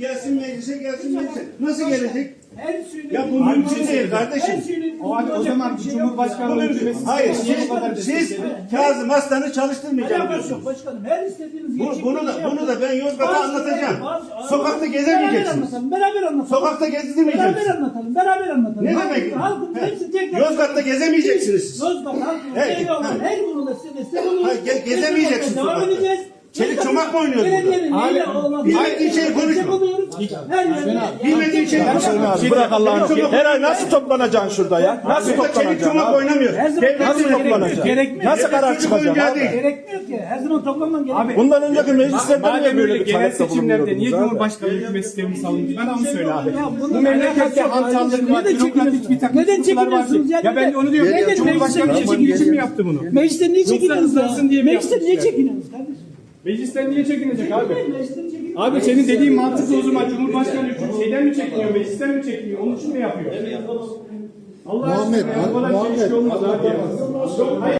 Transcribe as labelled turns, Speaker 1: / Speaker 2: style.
Speaker 1: gelsin meclise gelsin meclise. Nasıl gelecek?
Speaker 2: Her şeyini
Speaker 1: Ya bu mümkün değil kardeşim.
Speaker 3: O halde o zaman
Speaker 2: bir şey
Speaker 3: Cumhurbaşkanlığı hükümeti
Speaker 1: Hayır siz, siz. Kazım Aslan'ı çalıştırmayacaksınız.
Speaker 2: yok başkanım. Her istediğiniz
Speaker 1: Bu-
Speaker 2: geçik
Speaker 1: bunu da-
Speaker 2: şey
Speaker 1: bunu da ben Yozgat'a anlatacağım. Sokakta
Speaker 2: Beraber
Speaker 1: gezemeyeceksiniz.
Speaker 2: anlatalım. Beraber anlatalım.
Speaker 1: Sokakta gezdirmeyeceksiniz.
Speaker 2: Beraber anlatalım. Beraber anlatalım.
Speaker 1: Ne
Speaker 2: Halkın-
Speaker 1: demek?
Speaker 2: Halkın
Speaker 1: He.
Speaker 2: hepsi tekrar.
Speaker 1: Yozgat'ta gezemeyeceksiniz siz.
Speaker 2: Yozgat halkının
Speaker 1: He,
Speaker 2: şeyi olan
Speaker 1: he.
Speaker 2: her konuda size destek oluruz.
Speaker 1: Hayır, ge- gezemeyeceksiniz
Speaker 2: Devam
Speaker 1: sokakta.
Speaker 2: edeceğiz.
Speaker 1: Çelik çomak mı oynuyoruz burada?
Speaker 2: Belediyenin neyle olan-
Speaker 1: bilmediğin şeyi konuşma. Bilmediğin şeyi konuşma.
Speaker 4: Abi bırak Allah'ını. Her ay nasıl toplanacaksın şurada ya? Nasıl
Speaker 1: çelik
Speaker 4: toplanacaksın
Speaker 1: çomak
Speaker 4: abi?
Speaker 1: oynamıyor.
Speaker 2: Her zaman
Speaker 1: Devletin
Speaker 4: Nasıl toplanacaksın?
Speaker 2: gerekmiyor.
Speaker 4: Nasıl karar
Speaker 1: Çocuk
Speaker 4: çıkacaksın
Speaker 1: oyuncağı
Speaker 4: abi?
Speaker 1: değil.
Speaker 2: Gerekmiyor ki. Her zaman toplanman gerekiyor.
Speaker 4: Bundan önceki meclislerde niye
Speaker 3: Madem
Speaker 4: böyle
Speaker 3: öyle
Speaker 4: bir
Speaker 3: genel
Speaker 4: talepte
Speaker 3: seçimlerde niye
Speaker 4: bulunuyordunuz abi?
Speaker 3: Cumhurbaşkanlığı hükümet sistemini savundunuz? Bana onu söyle abi. Bu memlekette hantallık var,
Speaker 2: Neden
Speaker 3: bürokratik bir takım
Speaker 2: Neden
Speaker 3: sıkıntılar var.
Speaker 2: çekiniyorsunuz ya?
Speaker 3: Ya ben de onu diyorum.
Speaker 2: Neden
Speaker 3: Cumhurbaşkanı
Speaker 2: meclisten
Speaker 3: çekim için mi yaptı bunu?
Speaker 2: Meclisten niye çekiniyorsunuz ya? niye çekiniyorsunuz kardeşim?
Speaker 3: Meclisten niye çekinecek abi? Abi senin dediğin mantıklı o zaman Cumhurbaşkanı şeyden mi çekiniyor, meclisten mi çekiniyor? Onun için mi yapıyor? Allah
Speaker 5: Muhammed,
Speaker 3: aşkına ya, bu kadar
Speaker 5: Muhammed,
Speaker 3: çelişki olmaz abi ya. Yok, hayır.